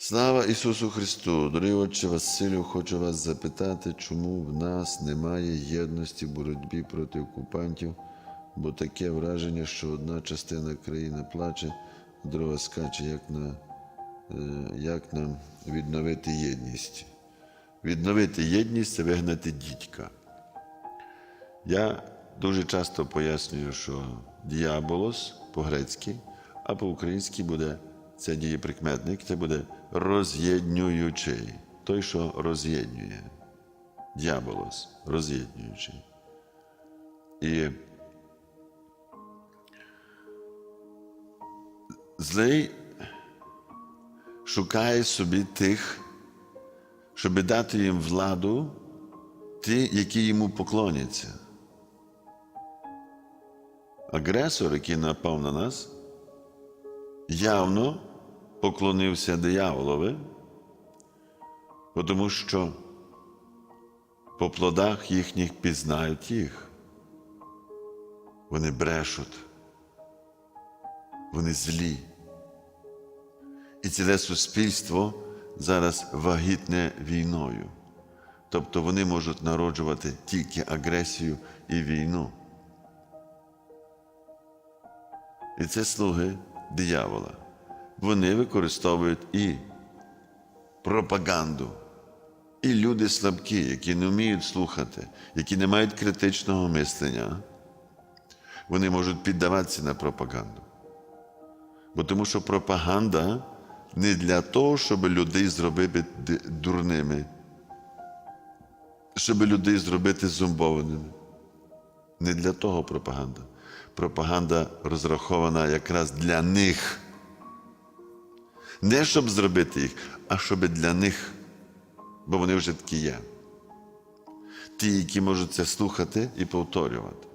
Слава Ісусу Христу! Дорогий Отче Василю, хочу вас запитати, чому в нас немає єдності в боротьбі проти окупантів, бо таке враження, що одна частина країни плаче, а друга скаче, як, на, е, як нам відновити єдність. Відновити єдність це вигнати дідька. Я дуже часто пояснюю, що діаболос по-грецьки, а по-українськи буде це дієприкметник, це буде роз'єднюючий. Той, що роз'єднює. Діаболос роз'єднюючий. І злий шукає собі тих, щоб дати їм владу, ті, які йому поклоняться. Агресор, який напав на нас, явно поклонився дияволові, тому що по плодах їхніх пізнають їх. Вони брешуть, вони злі. І ціле суспільство зараз вагітне війною. Тобто вони можуть народжувати тільки агресію і війну. І це слуги диявола. Вони використовують і пропаганду, і люди слабкі, які не вміють слухати, які не мають критичного мислення. Вони можуть піддаватися на пропаганду. Бо тому що пропаганда не для того, щоб людей зробити дурними, щоб людей зробити зомбованими. Не для того пропаганда. Пропаганда розрахована якраз для них. Не щоб зробити їх, а щоб для них. Бо вони вже такі є. Ті, які можуть це слухати і повторювати.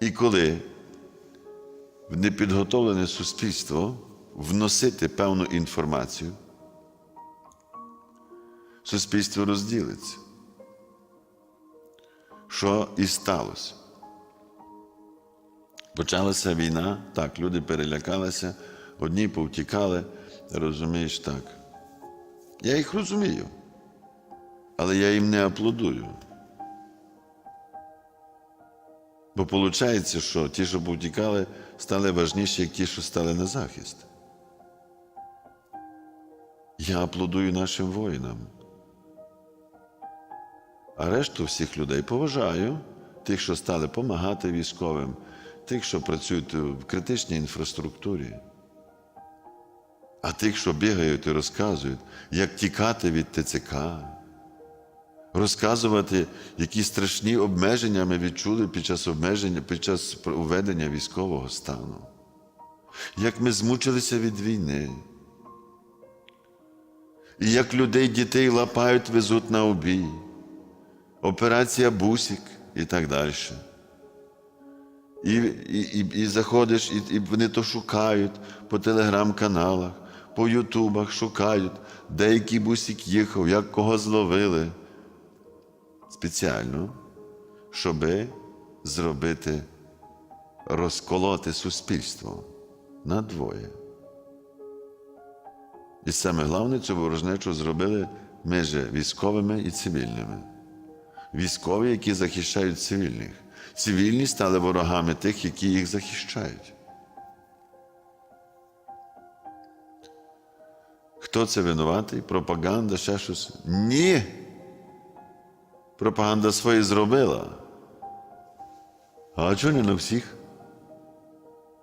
І коли в непідготовлене суспільство вносити певну інформацію, суспільство розділиться. Що і сталося? Почалася війна, так, люди перелякалися, одні повтікали, розумієш так. Я їх розумію, але я їм не аплодую. Бо виходить, що ті, що повтікали, стали важніші, як ті, що стали на захист. Я аплодую нашим воїнам. А решту всіх людей поважаю, тих, що стали допомагати військовим, тих, що працюють в критичній інфраструктурі, а тих, що бігають і розказують, як тікати від ТЦК, розказувати, які страшні обмеження ми відчули під час обмеження, під час введення військового стану, як ми змучилися від війни. І як людей дітей лапають, везуть на обій, операція Бусік і так далі. І, і, і, і заходиш, і, і вони то шукають по телеграм-каналах, по Ютубах шукають, де який бусик їхав, як кого зловили. Спеціально, щоби зробити, розколоти суспільство на двоє. І саме головне, цю ворожнечу зробили між військовими і цивільними. Військові, які захищають цивільних. Цивільні стали ворогами тих, які їх захищають. Хто це винуватий? Пропаганда, ще щось? Ні. Пропаганда своє зробила. А чого не на всіх?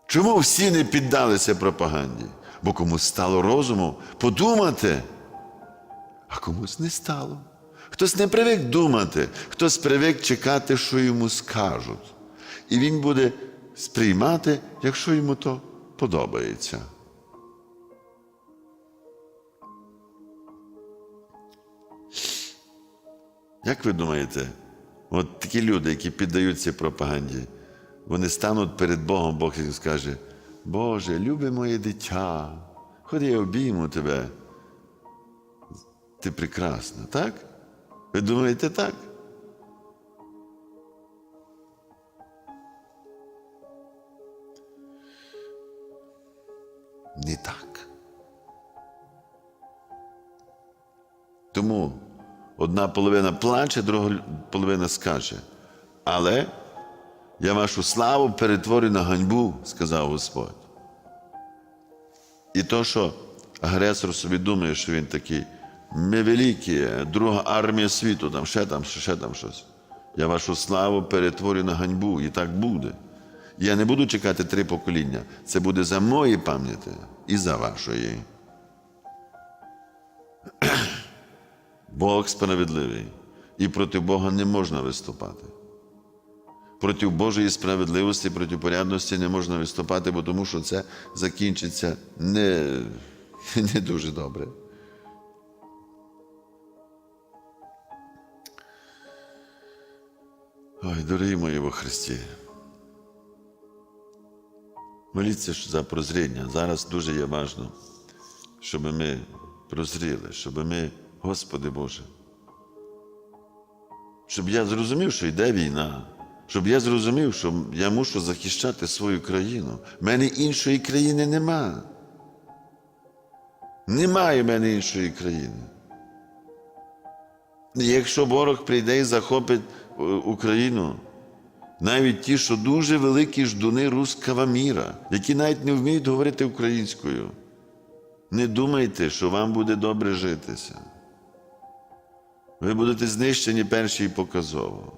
Чому всі не піддалися пропаганді? Бо комусь стало розуму подумати, а комусь не стало. Хтось не привик думати, хтось привик чекати, що йому скажуть. І він буде сприймати, якщо йому то подобається. Як ви думаєте, от такі люди, які піддаються пропаганді, вони стануть перед Богом, Бог їм скаже, Боже, любе моє дитя, ходи я обійму тебе. Ти прекрасна, так? Ви думаєте так? Не так. Тому одна половина плаче, друга половина скаже. Але я вашу славу перетворю на ганьбу, сказав Господь. І то, що агресор собі думає, що він такий, ми великі, друга армія світу, там ще там, ще там щось. Я вашу славу перетворю на ганьбу, і так буде. Я не буду чекати три покоління. Це буде за мої пам'яті і за вашої. Бог справедливий, і проти Бога не можна виступати. Проти Божої справедливості, проти порядності не можна виступати, бо тому що це закінчиться не, не дуже добре. Ой, дорогі мої во Христі. Моліться за прозріння. Зараз дуже є важливо, щоб ми прозріли, щоб ми, Господи Боже, щоб я зрозумів, що йде війна, щоб я зрозумів, що я мушу захищати свою країну. У мене іншої країни нема. Немає в мене іншої країни. Якщо ворог прийде і захопить е, Україну, навіть ті, що дуже великі ждуни руского міра, які навіть не вміють говорити українською, не думайте, що вам буде добре житися. Ви будете знищені перші і показово.